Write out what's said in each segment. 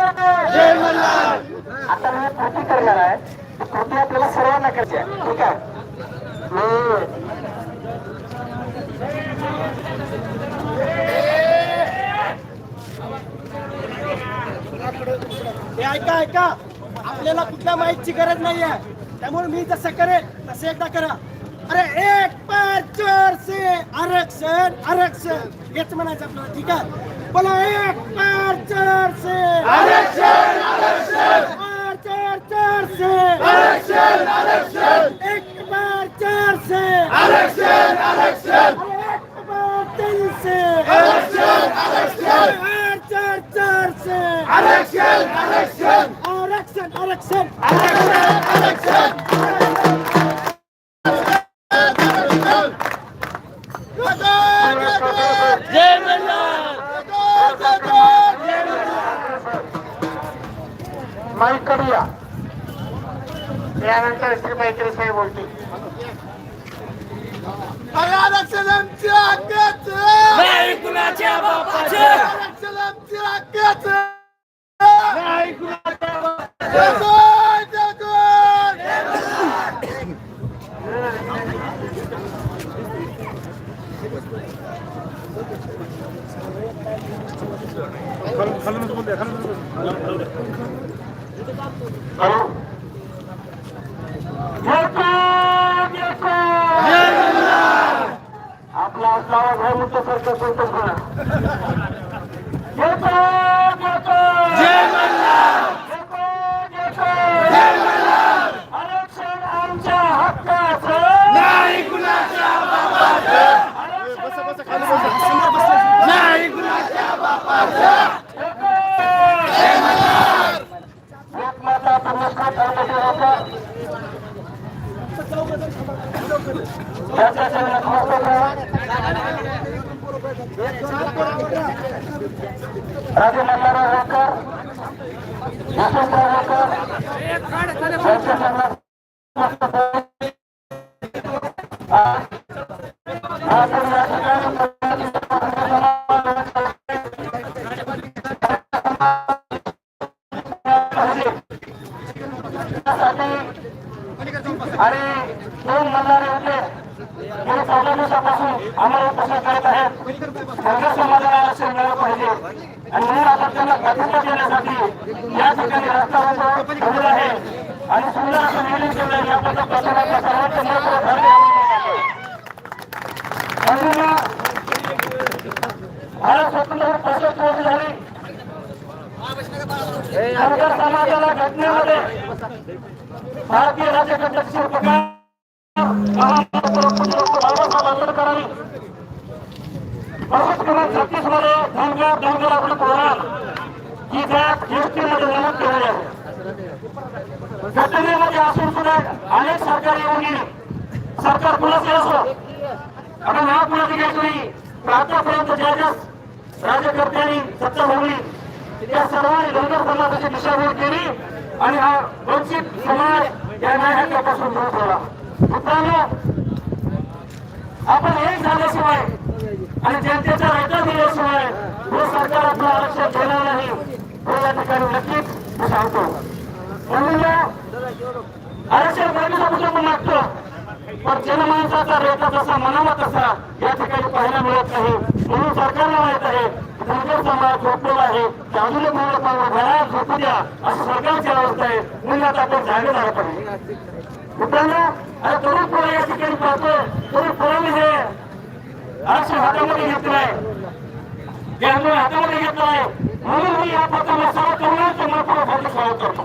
आता मी कृती करणार आहे. कृती आपल्याला सर्वांना करायची आहे. ठीक आहे? ऐका ऐका. आपल्याला कुठल्या माहितीची गरज नाहीये. त्यामुळे मी जसं करेन तसं एकदा करा. अरे एक पाच चार से आरक्षण आरक्षण. हेच म्हणायचं आपल्याला. ठीक आहे? बोला एक पाच चार से आरक्षण आरक्षण चार चार से आरक्षण आरक्षण एक पाच चार से आरक्षण आरक्षण एक पाच तीन से आरक्षण आरक्षण आठ चार चार से आरक्षण आरक्षण आरक्षण आरक्षण माईक आपला असला आवाज आहे मुक्त सरकार येतो. आरक्षण आमच्या हक्काचं! नाही कुणाच्या नाही कुणाच्या एक माता पुरस्कार राजे मल्हारराव होळकर यशवंतराव होळकर यांच्या ¿Acaso más मध्ये असून सुद्धा अनेक सरकारी येऊन सरकार कुणाचे असो आपण नाव कुणाचे घ्यायचं नाही आतापर्यंत ज्या ज्या राज्यकर्त्यांनी सत्ता भोगली त्या सर्वांनी धनगर समाजाची दिशाभूल केली आणि हा वंचित समाज या न्यायालयापासून दूर ठेवला मित्रांनो आपण एक झाल्याशिवाय आणि जनतेचा ऐका दिल्याशिवाय हे सरकार आपलं आरक्षण देणार नाही हे या ठिकाणी नक्कीच मी सांगतो म्हणून या आरक्षण मागणीचा कुटुंब मागतो पण जनमानसाचा रेटा जसा मनावा तसा या ठिकाणी पाहायला मिळत नाही म्हणून सरकारला माहीत आहे धनगर समाज झोपलेला आहे ते अजून एक पाहिजे घरात झोपू द्या असं सरकारची अवस्था आहे म्हणून आता आपण जागे झालं पाहिजे मित्रांनो अरे तरुण पोरं या ठिकाणी पाहतोय तरुण पोरांनी हे आरक्षण हातामध्ये घेतलंय. ते आम्ही हातामध्ये घेतलंय. म्हणून मी या प्रकारे सर्व तरुणांच्या महत्वासाठी स्वागत करतो.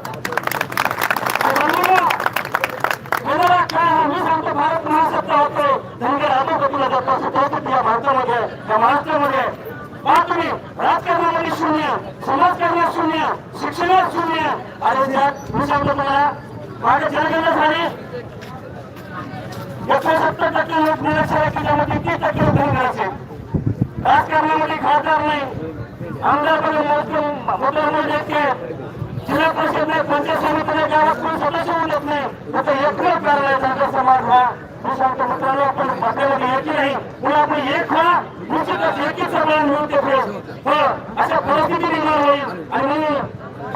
मला काय मी सांगतो भारत महासत्ता होतो. धनगर तुला जातो असं कळतं या भारतामध्ये या महाराष्ट्रामध्ये. पहा तुम्ही राजकारणामध्ये शून्य समाजकारणात शून्य शिक्षणात शून्य. आणि त्यात मी सांगतो तुम्हाला माझ्या जनगणना झाली एकोणसत्तर टक्के लोक निरक्षर आहेत त्याच्यामध्ये तीस टक्के लोक धनगर असेल राजकारणामध्ये खासदार नाही. आमदारमध्ये मोजके मोठे मोठे जिल्हा परिषद पंचायत समितीने गावात कोणी सदस्य होऊन देत नाही आता एकमेव कारण आहे त्यांचा समाज हा मी सांगतो मित्रांनो आपण आपल्यामध्ये एकी नाही म्हणून आपण एक व्हा निश्चितच एकीच सगळ्यांना मिळून ते अशा परिस्थिती निर्माण होईल आणि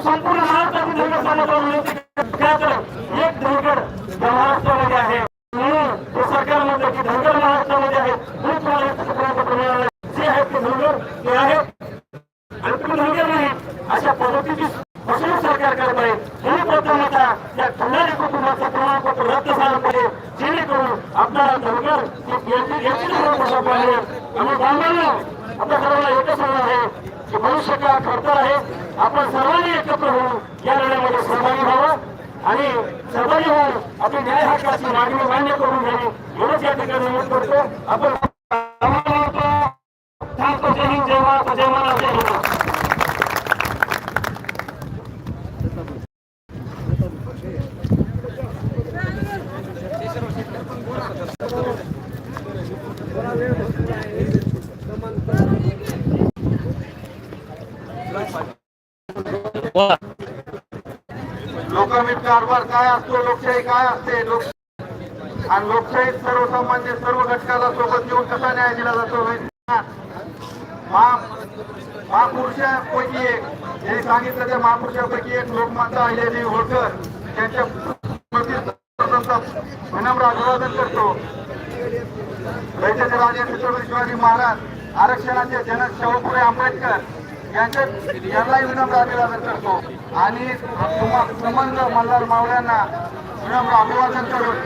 संपूर्ण महाराष्ट्रातील समाजाला विनंती करतो. काय तर एक धनगर या महाराष्ट्रामध्ये आहे म्हणून हे सरकार म्हणतं की धनगर महाराष्ट्रामध्ये आहे म्हणून तुम्हाला एक तुकड्यापत्र मिळालं आहे. जे आहेत ते धनगर ते आहेत आणि तुम्ही धनगर नाही अशा पद्धतीची फसवणूक सरकार करत आहे म्हणून प्रथमतः या खंडारी कुटुंबाचं प्रमाणपत्र रद्द झालं पाहिजे जेणेकरून आपल्याला धनगर हे याची याची बसा पाहिजे आणि बांधवांनो आपल्या सर्वांना एकच म्हणणं आहे की मनुष्य का खडतर आहे आपण सर्वांनी एकत्र होऊन या लढ्यामध्ये सहभागी व्हावं आणि सहभागी होऊन आपली न्याय हक्काची मागणी मान्य करून घ्यावी एवढंच या ठिकाणी नमूद करतो आपण थांबतो जय हिंद जय महाराष्ट्र जय महाराष्ट्र जय हिंद लोकमित कारभार काय असतो लोकशाही काय असते लोक आणि लोकशाहीत सर्वसामान्य सर्व घटकाला सोबत घेऊन कसा न्याय दिला जातो महापुरुषापैकी एक जे सांगितलं त्या महापुरुषापैकी एक लोकमाता अहिल्यादेवी होळकर त्यांच्या प्रति सर्वप्रथम विनम्र अभिवादन करतो दैत्याचे राजे छत्रपती शिवाजी महाराज आंदोलनाचे जनक शाहू फुले आंबेडकर यांचे यांनाही विनम्र अभिवादन करतो. आणि सुमंत मल्हार मावळ्यांना विनम्र अभिवादन करून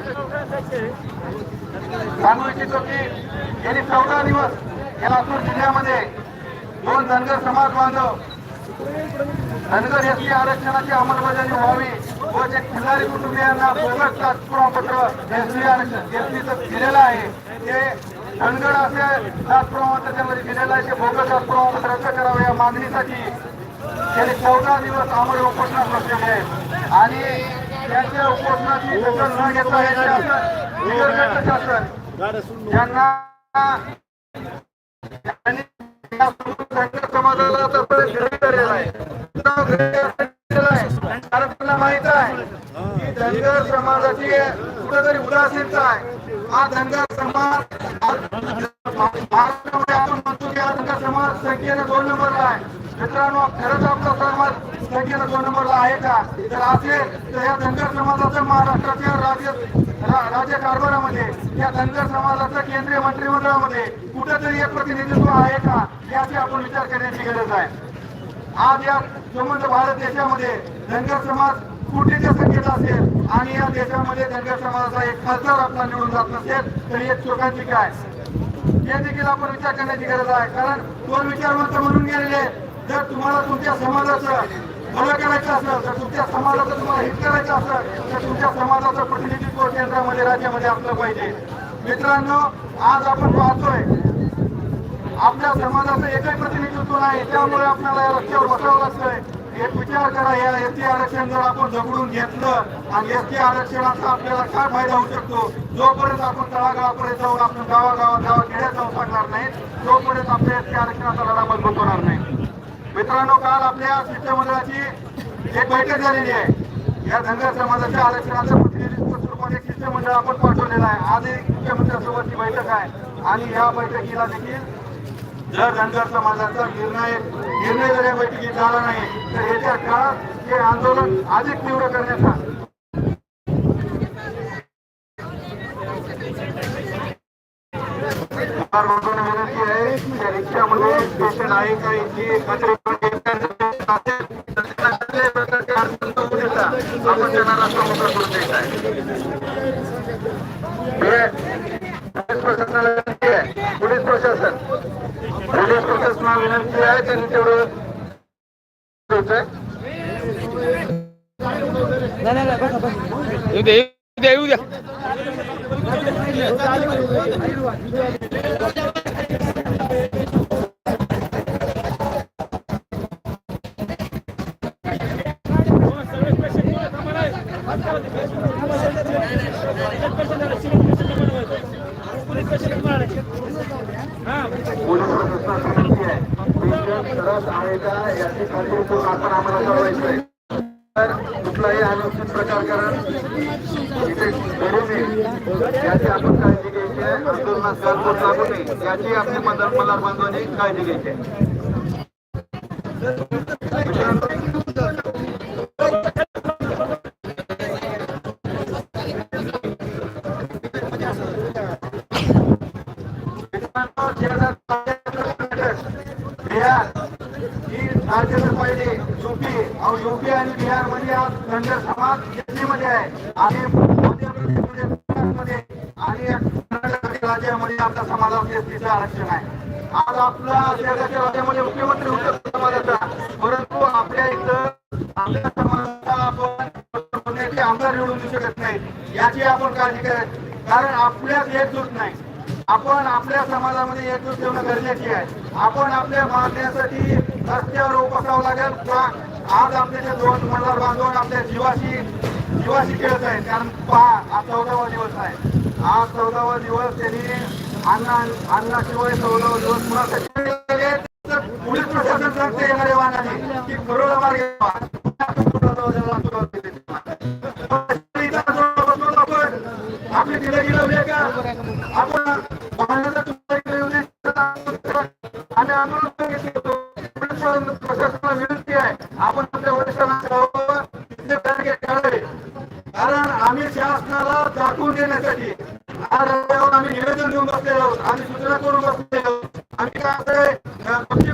सांगू इच्छितो की गेली चौदा दिवस या लातूर जिल्ह्यामध्ये दोन धनगर समाज बांधव धनगर एस टी आरक्षणाची अंमलबजावणी व्हावी व जे खिल्लारी कुटुंबियांना बोगस प्रमाणपत्र एस टी आरक्षण एस टीचं दिलेलं आहे ते धनगर असे जात प्रमाणपत्र दिलेलं आहे. ते बोगस जात प्रमाणपत्र रद्द करावं या मागणीसाठी. त्यांनी चौदा दिवस आम्ही उपोषणात बसलेले आहेत आणि त्यांच्या उपोषणाची दखल न घेता हे शासन निसर्गदत्त शासन ज्यांना समाजाला आतापर्यंत आहे. नाव आहे. कारण त्यांना माहीत आहे. की धनगर समाजाची कुठेतरी उदासीनता आहे. हा धनगर समाज महाराष्ट्रामध्ये आपण म्हणतो की हा धनगर समाज संख्येने दोन नंबरला आहे. मित्रांनो खरंच आपला समाज संख्येनं दोन नंबरला आहे का? तर असेल तर या धनगर समाजाचं महाराष्ट्राच्या राज्य राज्यकारभारामध्ये या धनगर समाजाचं केंद्रीय मंत्रिमंडळामध्ये कुठेतरी एक प्रतिनिधित्व आहे का? याची आपण विचार करण्याची गरज आहे. आज या संबंध भारत देशामध्ये धनगर समाज कुठेच्या संख्येत असेल आणि या देशामध्ये धनगर समाजाचा एक खासदार आपला निवडून जात नसेल तर एक चुकांची काय? हे देखील आपण विचार करण्याची गरज आहे. कारण दोन विचारवंत म्हणून गेलेले जर तुम्हाला तुमच्या समाजाचं भलं करायचं असेल तर तुमच्या समाजाचं तुम्हाला हित करायचं असेल तर तुमच्या समाजाचं प्रतिनिधित्व केंद्रामध्ये राज्यामध्ये असलं पाहिजे. मित्रांनो आज आपण पाहतोय आपल्या समाजाचं एकही प्रतिनिधित्व नाही. त्यामुळे आपल्याला या रस्त्यावर बसावं लागतंय. एक विचार करा या एस टी आरक्षण जर आपण झगडून घेतलं आणि एस टी आरक्षणाचा आपल्याला काय फायदा होऊ शकतो? जोपर्यंत आपण तळागाळापर्यंत जाऊन आपण गावागावात गावा खेड्यात जाऊ शकणार नाही. तोपर्यंत आपल्या एस टी आरक्षणाचा लढा मजबूत होणार नाही. मित्रांनो काल आपल्या शिष्टमंडळाची एक बैठक झालेली आहे. या धनगर समाजाच्या आरक्षणाचं प्रतिनिधित्व स्वरूपात एक शिष्टमंडळ आपण पाठवलेलं आहे. आज एक मुख्यमंत्र्यांसोबतची बैठक आहे. आणि या बैठकीला देखील जर धनगर समाजाचा निर्णय निर्णय जर या बैठकीत झाला नाही तर याच्या काळात हे आंदोलन अधिक तीव्र करण्याचा विनंती आहे. त्या रिक्षामध्ये पेशंट आहे का इथे खात्री करून अडचण होऊ देता. आपण त्यांना मोकळा करून द्यायचा आहे. पोलीस प्रशासनाला विनंती आहे पोलीस प्रशासन. पोलीस प्रशासनाला विनंती आहे त्यांनी तेवढं येऊ द्या येऊ द्या याची आपण काळजी घ्यायची आहे आंदोलनात लागू नये याची आपली मदत मला बांधवांनी काळजी घ्यायची आहे. आपण आपल्या समाजामध्ये एकजूट ठेवणं गरजेचे आहे. आपण आपल्या मागण्यासाठी रस्त्यावर उपसावं लागेल. आज आपले जे दोन मंडळ बांधवून आपल्या जीवाशी जीवाशी खेळत आहेत. कारण पहा हा चौदावा दिवस आहे. आज चौदावा दिवस त्यांनी अण्णा अण्णाशिवाय चौदावा दिवस. कुणासाठी पोलीस प्रशासन सांगते येणारे वाहनाने की करोडा मार्ग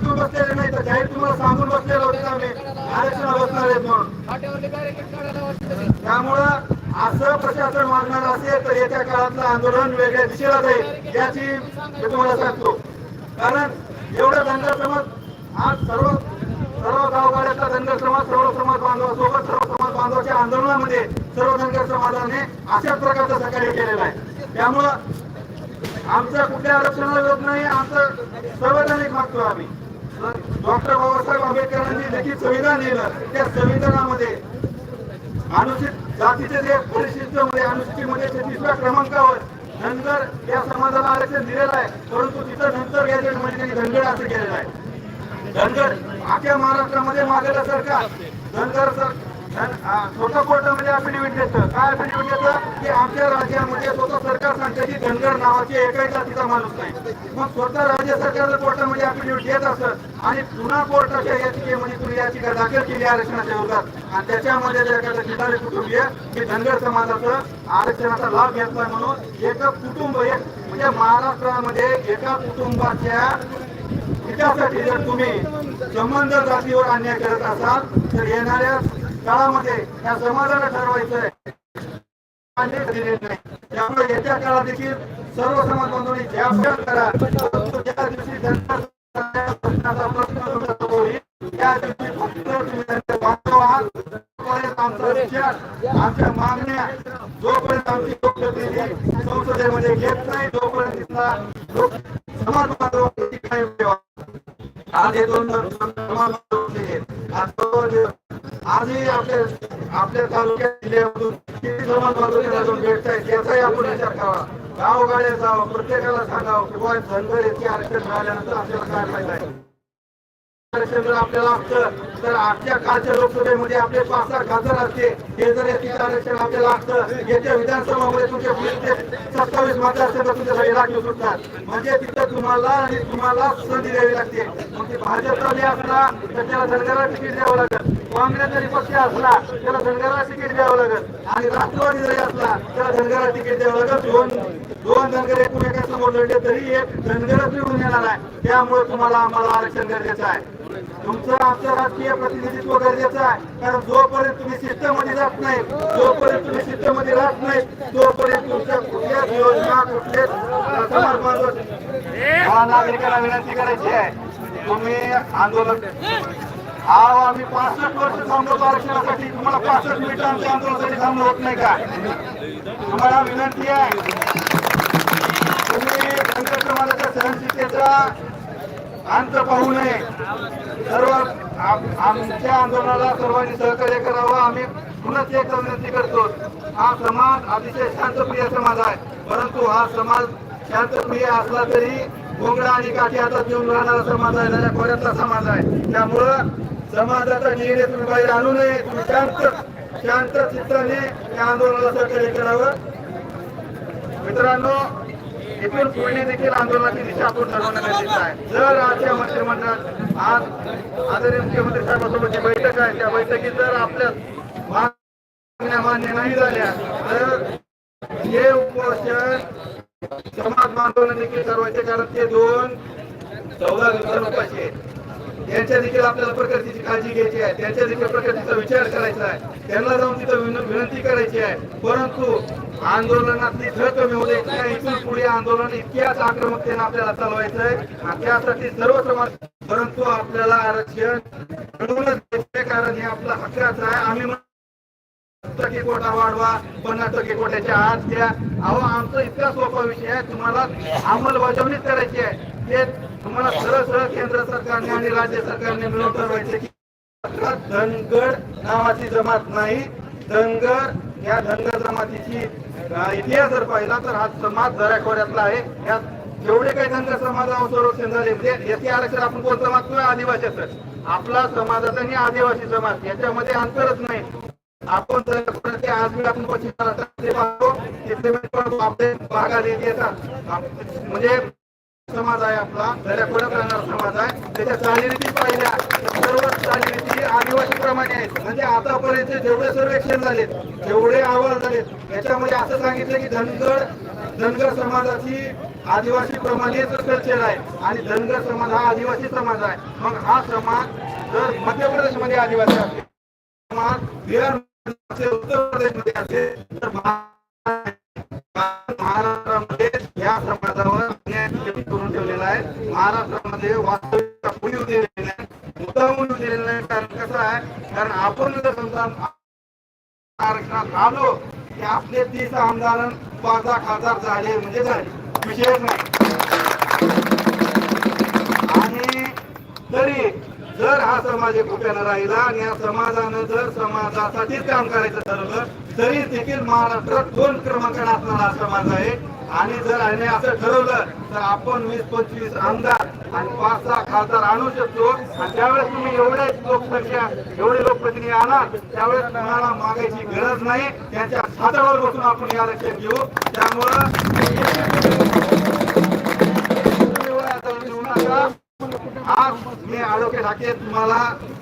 करून बसलेले नाही तर जाहीर तुम्हाला सांगून बसलेलो होतो आम्ही. आरक्षण बसणार आहेत म्हणून. त्यामुळं असं प्रशासन मागणार असेल तर येत्या काळातलं आंदोलन वेगळ्या दिशेला जाईल याची मी तुम्हाला सांगतो. कारण एवढा धनगर समाज आज सर्व सर्व गावगाड्यातला धनगर समाज सर्व समाज बांधवासोबत सर्व समाज बांधवाच्या आंदोलनामध्ये सर्व धनगर समाजाने अशाच प्रकारचं सहकार्य केलेलं आहे. त्यामुळं आमचं कुठल्या आरक्षणाला विरोध नाही आमचं संवैधानिक मागतो आम्ही. डॉक्टर बाबासाहेब आंबेडकरांनी देखील संविधान लिहिलं त्या संविधानामध्ये अनुसूचित जातीचे जे परिस्थितीमध्ये मध्ये अनुसूचित मध्ये छत्तीसव्या क्रमांकावर धनगर या समाजाला आरक्षण दिलेलं आहे. परंतु तिथं नंतर गॅजेट म्हणजे त्यांनी धनगर असं केलेलं आहे. धनगर आख्या महाराष्ट्रामध्ये मागेलं सरकार. धनगर सर स्वतः कोर्टामध्ये अफिडेव्हिट देतं. काय अफिडेव्हिट देतं? की आमच्या राज्यामध्ये स्वतः सरकार सांगते की धनगर नावाची एकाही जातीचा माणूस नाही. मग स्वतः राज्य सरकार जर कोर्टामध्ये अफिडेव्हिट देत असत. आणि पुन्हा कोर्टाच्या याचिकेमध्ये तुम्ही याचिका दाखल केली आरक्षणाच्या विरोधात. आणि त्याच्यामध्ये जर एखादं ठिकाणी कुटुंबीय की धनगर समाजाचं आरक्षणाचा लाभ घेतलाय म्हणून एक कुटुंब एक म्हणजे महाराष्ट्रामध्ये एका कुटुंबाच्या हितासाठी जर तुम्ही संबंध जातीवर अन्याय करत असाल तर येणाऱ्या काळामध्ये या समाजाला ठरवायचं आहे अन्याय दिलेला नाही. त्यामुळे येत्या काळात देखील सर्व समाज बांधवांनी ज्या प्रकारे करा परंतु ज्या दिवशी धनगर प्रश्नाचा प्रश्न सुटत होईल, त्या दिवशी फक्त तुम्ही धनगर बांधव आहात तोपर्यंत आमचा विचार आमच्या मागण्या जोपर्यंत आमची लोकप्रतिनिधी संसदेमध्ये घेत नाही तोपर्यंत तिथला लोक समाज बांधवांची कायम ठेवा आज हे दोन समाज आजही आपल्या आपल्या तालुक्यात जिल्ह्यामधून किती समाज अजून भेटत आहेत याचाही आपण विचार करावा. गावगाड्या जावं प्रत्येकाला सांगावं की बुवा धनगर येथे आरक्षण मिळाल्यानंतर आपल्याला काय फायदा आहे? आरक्षण आपल्याला असतं तर आजच्या कालच्या लोकसभेमध्ये आपले पाच सहा खासदार असते हे जर आरक्षण आपल्याला असतं येत्या विधानसभामध्ये तुमचे पुढचे सत्तावीस मतदारसंघ सुटतात म्हणजे तिथं तुम्हाला आणि तुम्हाला संधी द्यावी लागते. मग ते असला तर त्याला धनगराला तिकीट द्यावं लागेल. काँग्रेस जरी पक्ष असला त्याला धनगराला तिकीट द्यावं लागेल. आणि राष्ट्रवादी जरी असला त्याला धनगराला तिकीट द्यावं लागेल. दोन दोन धनगर एकमेकांसमोर लढले तरी एक धनगरच निवडून येणार आहे. त्यामुळे तुम्हाला आम्हाला आरक्षण गरजेचं आहे. तुमचं आमचं राजकीय प्रतिनिधित्व गरजेचं आहे. कारण जोपर्यंत तुम्ही सिस्टममध्ये जात नाही जोपर्यंत तुम्ही सिस्टममध्ये राहत नाही तोपर्यंत तुमच्या कुठल्याच योजना कुठल्याच नागरिकांना विनंती करायची आहे. तुम्ही आंदोलन हा आम्ही पासष्ट वर्ष थांबलो आरक्षणासाठी. तुम्हाला पासष्ट मिनिटं आमच्या आंदोलनासाठी थांबलो होत नाही का? तुम्हाला विनंती आहे. तुम्ही धनगर समाजाच्या सहनशीलतेचा अंत पाहू नये. सर्व आम- आमच्या आंदोलनाला सर्वांनी सहकार्य करावं. आम्ही पुन्हा एक विनंती करतो. हा समाज अतिशय शांतप्रिय समाज आहे. परंतु हा समाज शांतप्रिय असला तरी घोंगडा आणि काठी हातात घेऊन राहणारा समाज आहे त्याच्या खोऱ्यातला समाज आहे. त्यामुळं समाजाचा निर्णय तुम्ही बाहेर आणू नये. तुम्ही शांत शांत चित्ताने या आंदोलनाला सहकार्य करावं. मित्रांनो इथून पुढे देखील आंदोलनाची दिशा आपण ठरवणं गरजेचं आहे. जर आजच्या मंत्रिमंडळात आज आदरणीय मुख्यमंत्री साहेबांसोबत जी बैठक आहे त्या बैठकीत जर आपल्या मागण्या मान्य नाही झाल्या तर हे उपोषण समाज बांधवांना देखील ठरवायचे कारण ते दोन चौदा दिवसांपाशी यांच्या देखील आपल्याला प्रकृतीची काळजी घ्यायची आहे. त्यांच्या देखील प्रकृतीचा विचार करायचा आहे. त्यांना जाऊन तिथं विनंती करायची आहे. परंतु आंदोलनातली धर कमी होते इथून पुढे आंदोलन इतक्याच आक्रमकतेने आपल्याला चालवायचं आहे. आणि त्यासाठी सर्वत्र परंतु आपल्याला आरक्षण मिळवूनच द्यायचंय, कारण हे आपला हक्काचं आहे. आम्ही टक्के कोटा वाढवा पन्नास टक्के कोट्याच्या आत द्या. अहो आमचा इतका सोपा विषय आहे. तुम्हाला अंमलबजावणीच करायची आहे. ते तुम्हाला सरळ सरळ केंद्र सरकारने आणि राज्य सरकारने मिळून ठरवायचे की धनगर नावाची जमात नाही. धनगर या धनगर जमातीची इतिहास जर पाहिला तर हा समाज दराखोऱ्यातला आहे. यात जेवढे काही धनगर समाजावर संरक्षण झाले म्हणजे याचे आरक्षण आपण कोणतं मागतोय आदिवासीचं. आपला समाजाचा आणि आदिवासी समाज याच्यामध्ये अंतरच नाही. आपण जर आज मी आपण पश्चिम महाराष्ट्रात पाहतो तिथे भागात येत येतात म्हणजे समाज आहे आपला दर्याखोऱ्यात राहणारा समाज आहे. त्याच्या चालीरीती पाहिल्या. सर्व चालीरीती आदिवासी प्रमाणे आहेत. म्हणजे आतापर्यंत जेवढे सर्वेक्षण झालेत जेवढे अहवाल झालेत याच्यामध्ये असं सांगितलं की धनगर धनगर समाजाची आदिवासी प्रमाणेच कल्चर आहे आणि धनगर समाज हा आदिवासी समाज आहे. मग हा समाज जर मध्य प्रदेशमध्ये आदिवासी असेल समाज बिहार असेल उत्तर प्रदेशमध्ये असेल तर महाराष्ट्रामध्ये महाराष्ट्रामध्ये वास्तविकता कुणी दिलेली नाही मुद्दामून दिलेलं नाही कारण कसं आहे? कारण आपण जर समजा आरक्षणात आलो की आपले तीस आमदार पाच लाख हजार झाले म्हणजे झाले विषयच नाही. आणि तरी जर हा समाज कुठ्यानं राहिला आणि या समाजानं जर समाजासाठीच काम करायचं ठरवलं तरी देखील महाराष्ट्रात दोन क्रमांकाने असणारा समाज आहे. आणि जर याने असं ठरवलं तर आपण वीस पंचवीस आमदार आणि पाच सहा खासदार आणू शकतो. आणि त्यावेळेस तुम्ही एवढे लोकसंख्या एवढे लोकप्रतिनिधी आणाल त्यावेळेस तुम्हाला मागायची गरज नाही. त्यांच्या हातावर बसून आपण या लक्षात घेऊ. त्यामुळं आज मी आरोग्य ठाके तुम्हाला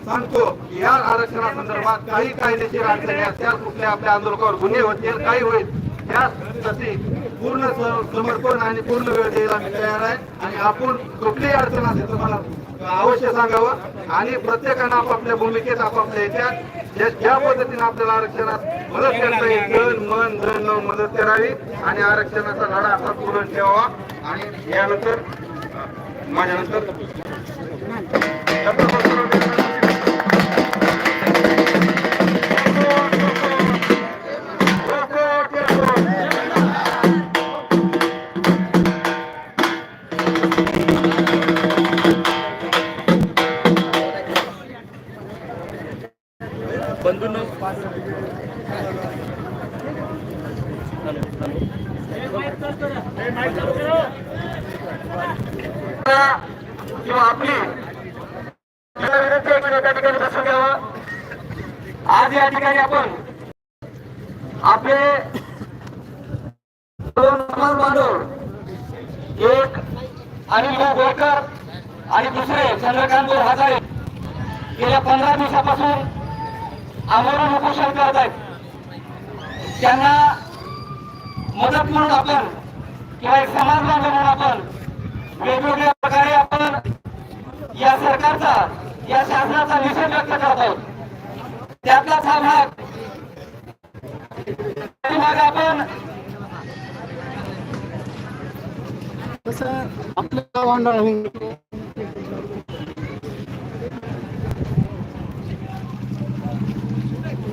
सांगतो या आरक्षणासंदर्भात काही कायदेशीर अडचणी असतील कुठल्या आपल्या आंदोलकावर गुन्हे होतील काही होईल त्यासाठी पूर्ण समर्पण आणि पूर्ण वेळ द्यायला मी तयार आहे. आणि आपण कुठलीही अडचण असेल तुम्हाला मला अवश्य सांगावं. आणि प्रत्येकानं आपापल्या भूमिकेत आपापल्या याच्यात ज्या- पद्धतीने आपल्याला आरक्षणात मदत करता येईल तन मन धन मदत करावी. आणि आरक्षणाचा लढा असा पूर्ण ठेवावा. आणि यानंतर माझ्यानंतर? त्यांना मदत म्हणून आपण किंवा एक समाज बांधव म्हणून आपण वेगवेगळ्या प्रकारे आपण या सरकारचा या शासनाचा निषेध व्यक्त करत आहोत. त्यातलाच हा भाग भाग आपण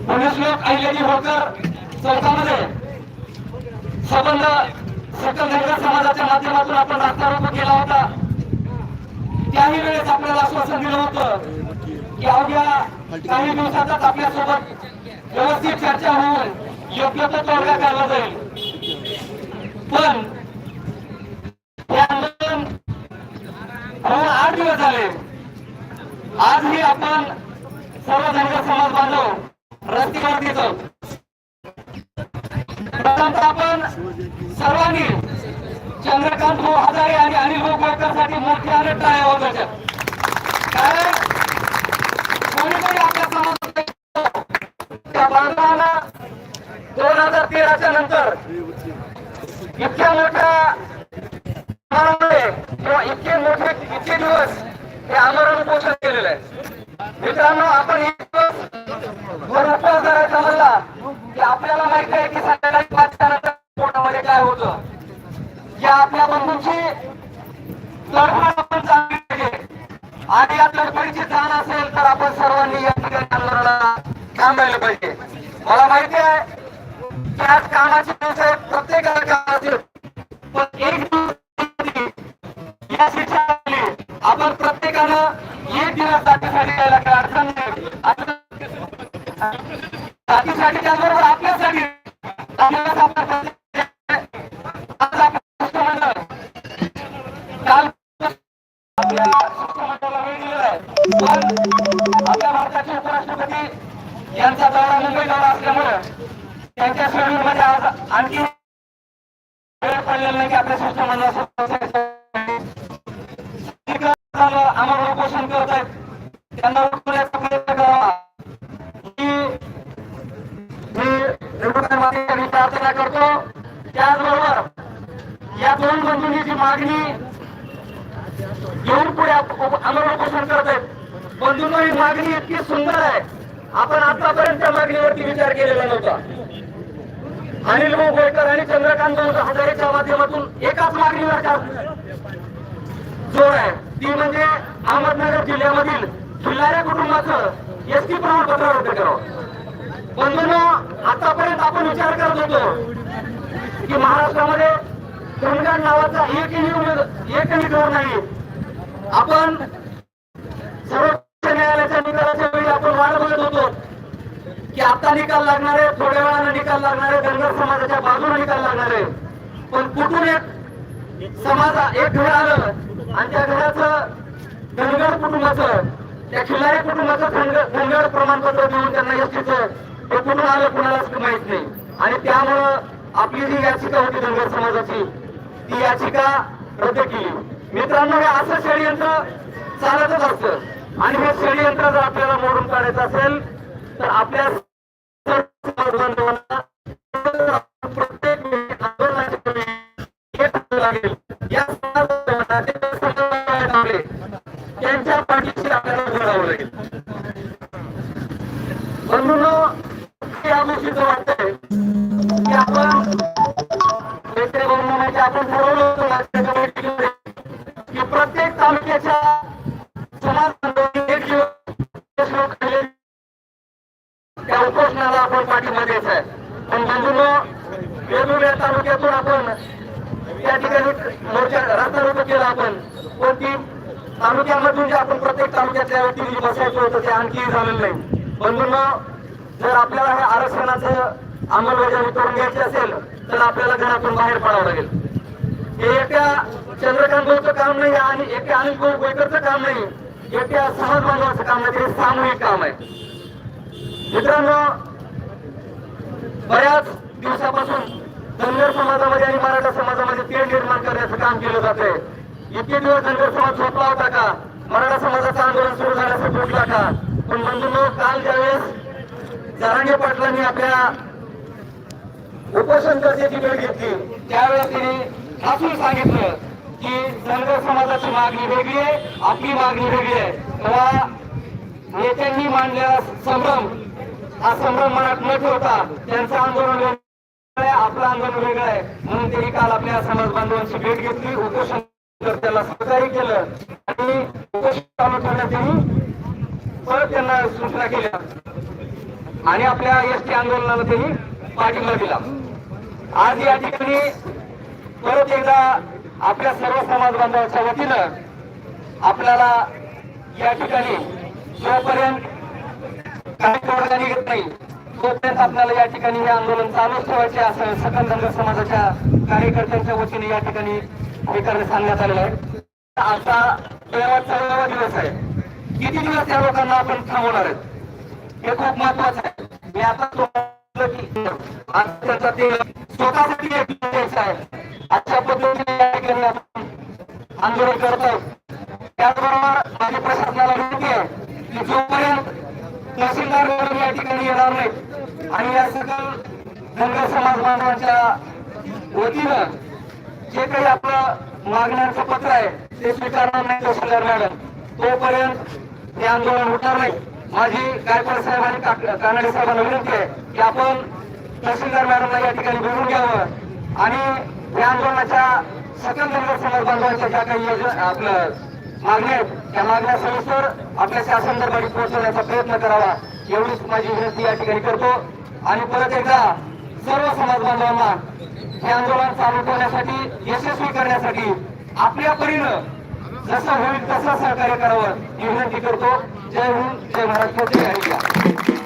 पोलीस लोक अहिल्याजी होळकर चौकामध्ये संबंध सकल धनगर समाजाच्या माध्यमातून आपण रस्ता रोको केला होता. त्याही वेळेस आपल्याला आश्वासन दिलं होतं की अवघ्या काही दिवसातच आपल्यासोबत व्यवस्थित चर्चा होऊन योग्य तो तोडगा काढला जाईल. पण हे आंदोलन होऊन आठ दिवस झाले. आजही आपण सर्व धनगर समाज बांधव रस्त्यावरती आहोत आपण सर्वांनी चंद्रकांत भाऊ हजारे आणि अनिल भाऊ गोळकरसाठी मोठ्याने टाळ्या वाजवायच्या कारण कोणीतरी आपल्या समाजात बांधवांना दोन हजार तेराच्या नंतर इतक्या मोठ्या किंवा इतके मोठे इतके दिवस हे आमरण पोषण केलेलं आहे. मित्रांनो आपण एक दिवस जर उपवास करायचा म्हणला की आपल्याला माहीत आहे की संध्याकाळी काय होतं? या आपल्या बंधूंची तडफड आपण चांगली पाहिजे. आणि या तडफडीची जाण असेल तर आपण सर्वांनी या ठिकाणी आंदोलनाला थांबायला पाहिजे. मला माहिती आहे की आज कामाचे दिवस आहेत प्रत्येकाला काम असेल. पण एक दिवस या शिक्षा आपण प्रत्येकानं एक दिवस जातीसाठी यायला काही अडचण नाही. आता जातीसाठी त्याचबरोबर निवडणूक माध्यमांनी प्रार्थना करतो. त्याचबरोबर या दोन बंधूंची मागणी घेऊन पुढे आम्हाला उपोषण करत आहेत बंधूंनो ही मागणी इतकी सुंदर आहे. आपण आतापर्यंत त्या मागणीवरती विचार केलेला नव्हता. अनिल भाऊ आणि चंद्रकांत हजारेच्या माध्यमातून एकाच मागणीवर का जोर आहे. ती म्हणजे अहमदनगर जिल्ह्यामधील जिल्हाऱ्या कुटुंबाचं एस टी प्रमाणपत्र रद्द करावं. बंधूंना आतापर्यंत आपण विचार करत होतो की महाराष्ट्रामध्ये धनगर नावाचा एकही उमेद एकही जोर नाही. आपण सर्वोच्च न्यायालयाच्या निकालाच्या वेळी आपण वाट बघत होतो की आता निकाल लागणार आहे थोड्या वेळानं निकाल लागणार आहे धनगर समाजाच्या बाजूने निकाल लागणार. आहे पण कुठून एक समाज एक घर आलं आणि त्या घराचं धनगर कुटुंबाचं त्या खिल्लारी कुटुंबाचं धनगर धनगर प्रमाणपत्र देऊन त्यांना एसटीचं ते कुठून आलं कुणालाच माहीत नाही. आणि त्यामुळं आपली जी याचिका होती धनगर समाजाची ती याचिका रद्द केली. मित्रांनो हे असं षडयंत्र चालतच असतं. आणि हे षडयंत्र जर आपल्याला मोडून काढायचं असेल तर आपल्या प्रत्येक लागेल. की प्रत्येक तालुक्याच्या त्या उपोषणाला आपण पाठिंबा द्यायचा आहे. पण बंधून वेगवेगळ्या तालुक्यातून आपण त्या ठिकाणी मोर्चा रस्ता केला आपण. कोणती तालुक्यामधून जे आपण प्रत्येक तालुक्यातल्या व्यक्तीने बसायचं होतं ते आणखी झालेलं नाही. बंधूंनो जर आपल्याला हे आरक्षणाचं अंमलबजावणी करून घ्यायची असेल तर आपल्याला घरातून बाहेर पडावं लागेल. हे एका चंद्रकांत भाऊचं काम नाही आणि एका अनिल भाऊ गोयकरचं काम नाही. एका समाज बांधवाचं काम नाही ते सामूहिक काम आहे. मित्रांनो बऱ्याच दिवसापासून धनगर समाजामध्ये आणि मराठा समाजामध्ये तेढ निर्माण करण्याचं काम केलं जात आहे इतके दिवस धनगर समाज झोपला होता का? मराठा समाजाचं आंदोलन सुरू झाल्याचं उठला का? पण बंधूंनो काल ज्यावेळेस जारांगे पाटलांनी आपल्या उपोषण करण्याची वेळ घेतली त्यावेळेस तिने हसून सांगितलं की धनगर समाजाची मागणी वेगळी आहे आपली मागणी वेगळी आहे. तेव्हा नेत्यांनी मांडलेला संभ्रम हा संभ्रम मनात न ठेवता त्यांचं आंदोलन वेगळं आहे आपलं आंदोलन वेगळं आहे. म्हणून त्यांनी काल आपल्या समाज बांधवांची भेट घेतली उपोषण त्याला सहकार्य केलं आणि उपोषण चालू ठेवण्यात त्यांनी परत त्यांना सूचना केल्या. आणि आपल्या एस टी आंदोलनाला त्यांनी पाठिंबा दिला. आज या ठिकाणी परत एकदा आपल्या सर्व समाज बांधवाच्या वतीनं आपल्याला या ठिकाणी जोपर्यंत काही तोडगा निघत नाही तोपर्यंत आपल्याला या ठिकाणी हे आंदोलन चालूच ठेवायचे असं सकल धनगर समाजाच्या कार्यकर्त्यांच्या वतीने या ठिकाणी हे करण्यात सांगण्यात आलेलं आहे. आता शेवटचा नवा दिवस आहे. किती दिवस या लोकांना आपण थांबवणार आहेत? हे खूप महत्वाचं आहे. मी आता ते स्वतःसाठी आहे. अशा पद्धतीने या ठिकाणी आंदोलन करत आहोत. त्याचबरोबर माझ्या प्रशासनाला विनंती आहे की जोपर्यंत तहसीलदार मॅडम या ठिकाणी येणार नाहीत आणि या सकल धनगर समाज बांधवांच्या वतीनं जे काही आपलं मागण्यांचं पत्र आहे ते स्वीकारणार नाही तहसीलदार मॅडम. तोपर्यंत हे आंदोलन होणार नाही. माझी गायकवाड साहेबांनी आणि कानडे साहेबांना विनंती आहे की आपण तहसीलदार मॅडमला या ठिकाणी बोलून घ्यावं आणि या आंदोलनाच्या सकल धनगर समाज बांधवांच्या ज्या काही योजना आपलं मागण्या आहेत त्या मागण्या सविस्तर आपल्या शासन दरबारी पोहोचवण्याचा प्रयत्न करावा एवढीच माझी विनंती या ठिकाणी करतो. आणि परत एकदा सर्व समाज बांधवांना हे आंदोलन चालू ठेवण्यासाठी यशस्वी करण्यासाठी आपल्या परीनं जसं होईल तसं सहकार्य करावं ही विनंती करतो. जय हिंद जय महाराष्ट्र जय हरिया